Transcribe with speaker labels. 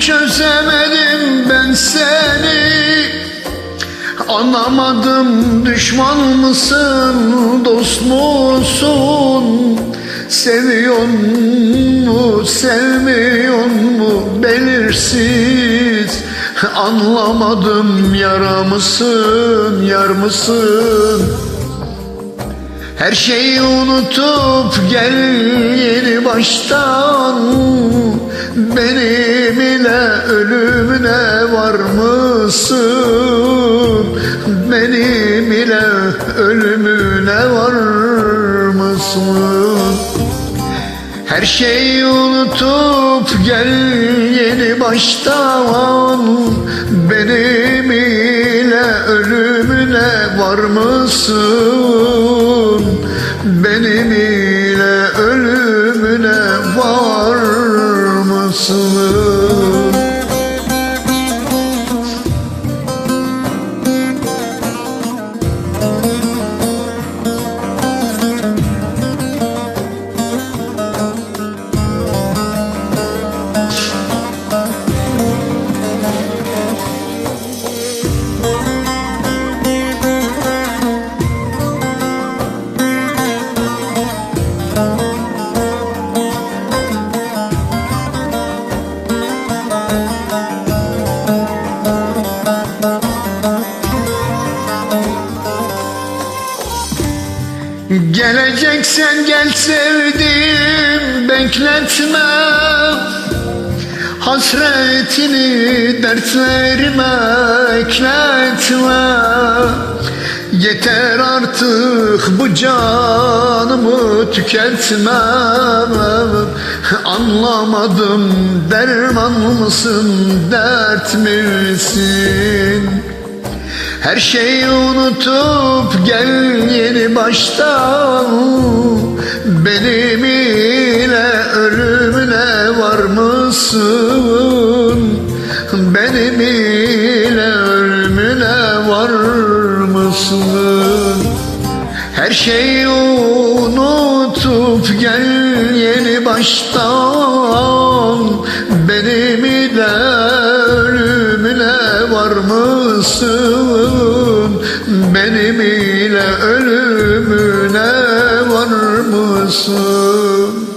Speaker 1: Çözemedim ben seni. Anlamadım düşman mısın dost musun? Seviyor mu sevmiyor mu belirsiz? Anlamadım yara mısın yar mısın? Her şeyi unutup gel yeni baştan Benim ile ölümüne var mısın? Benim ile ölümüne var mısın? Her şeyi unutup gel yeni baştan Benim ile ölümüne var mısın? Benim ile ölümüne var mısın? Geleceksen gel sevdim bekletme. Hasretini dertlerime ekletme. Yeter artık bu canımı tüketme. Anlamadım derman mısın dert misin? Her şeyi unutup gel yeni baştan Benim ile ölümüne var mısın? Benim ile ölümüne var mısın? Her şeyi unutup gel yeni baştan Benim ile ölümüne var mısın? Benim ile ölümüne varsın